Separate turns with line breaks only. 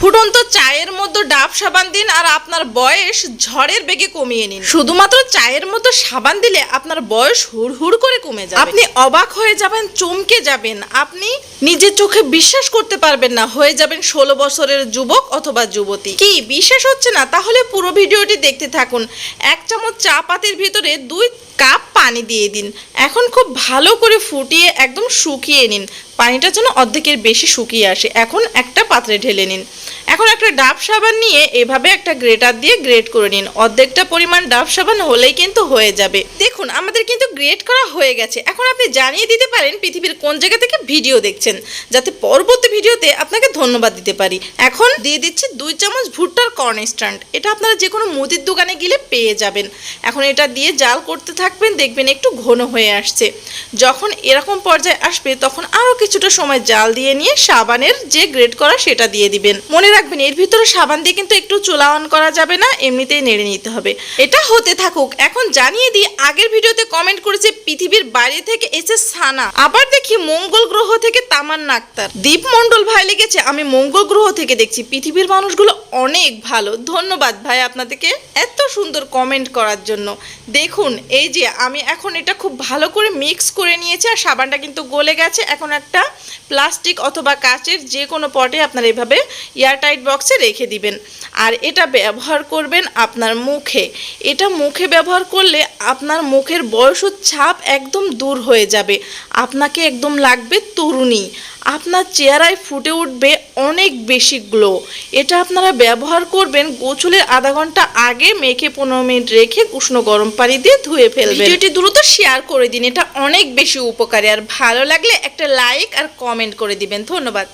ফুটন্ত চায়ের মধ্যে ডাব সাবান দিন আর আপনার বয়স ঝড়ের বেগে কমিয়ে নিন। শুধুমাত্র চায়ের মতো সাবান দিলে আপনার বয়স হুড় হুড় করে কমে যাবে। আপনি অবাক হয়ে যাবেন, চমকে যাবেন। আপনি নিজের চোখে বিশ্বাস করতে পারবেন না। হয়ে যাবেন ষোলো বছরের যুবক অথবা যুবতী। কি বিশ্বাস হচ্ছে না? তাহলে পুরো ভিডিওটি দেখতে থাকুন। এক চামচ চা পাতির ভিতরে দুই কাপ পানি দিয়ে দিন। এখন খুব ভালো করে ফুটিয়ে একদম শুকিয়ে নিন। পানিটা যেন অর্ধেকের বেশি শুকিয়ে আসে। এখন একটা পাত্রে ঢেলে নিন। এখন একটা ডাব সাবান নিয়ে এভাবে একটা গ্রেটার দিয়ে গ্রেট করে নিন। অর্ধেকটা পরিমাণ ডাব সাবান হলেই কিন্তু হয়ে যাবে। দেখুন, আমাদের কিন্তু গ্রেট করা হয়ে গেছে। এখন আপনি জানিয়ে দিতে পারেন পৃথিবীর কোন জায়গা থেকে ভিডিও দেখছেন, যাতে পরবর্তী ভিডিওতে আপনাকে ধন্যবাদ দিতে পারি। এখন দিয়ে দিচ্ছি দুই চামচ ভুট্টার কর্ন স্ট্যান্ড। এটা আপনারা যে কোনো মুদির দোকানে গেলে পেয়ে যাবেন। এখন এটা দিয়ে জাল করতে থাকবেন, দেখবেন একটু ঘন হয়ে আসছে। যখন এরকম পর্যায়ে আসবে, তখন আরও কিছুটা সময় জাল দিয়ে নিয়ে সাবানের যে গ্রেড করা সেটা দিয়ে দিবেন। মনে রাখবেন এর ভিতরে সাবান দিয়ে কিন্তু একটু চুলা অন করা যাবে না, এমনিতেই নেড়ে নিতে হবে। এটা হতে থাকুক। এখন জানিয়ে দিই, আগের ভিডিওতে কমেন্ট করেছে পৃথিবীর বাইরে থেকে এসে সানা। আবার দেখি মঙ্গল গ্রহ থেকে তামান্না আক্তার। দীপ মণ্ডল ভাই লিখেছে, আমি মঙ্গল গ্রহ থেকে দেখছি। পৃথিবীর মানুষগুলো অনেক ভালো। ধন্যবাদ ভাই আপনাদেরকে এত সুন্দর কমেন্ট করার জন্য। দেখুন, এই যে আমি এখন এটা খুব ভালো করে মিক্স করে নিয়েছি আর সাবানটা কিন্তু গলে গেছে। এখন একটা প্লাস্টিক অথবা কাচের যে কোনো পটে আপনারা এভাবে এয়ারটাইট বক্সে রেখে দিবেন। আর এটা ব্যবহার করবেন আপনার মুখে। এটা মুখে ব্যবহার করলে আপনার মুখের বয়স ছাপ একদম দূর হয়ে যাবে। আপনাকে একদম লাগবে তরুণী। আপনার চেহারায় ফুটে উঠবে অনেক বেশি গ্লো এটা আপনারা ব্যবহার করবেন গোছলের আধা ঘণ্টা আগে মেখে পনেরো মিনিট রেখে উষ্ণ গরম পানি দিয়ে ধুয়ে ফেলবেন। ভিডিওটি দ্রুত শেয়ার করে দিন। এটা অনেক বেশি উপকারী। আর ভালো লাগলে একটা লাইক আর কমেন্ট করে দিবেন। ধন্যবাদ।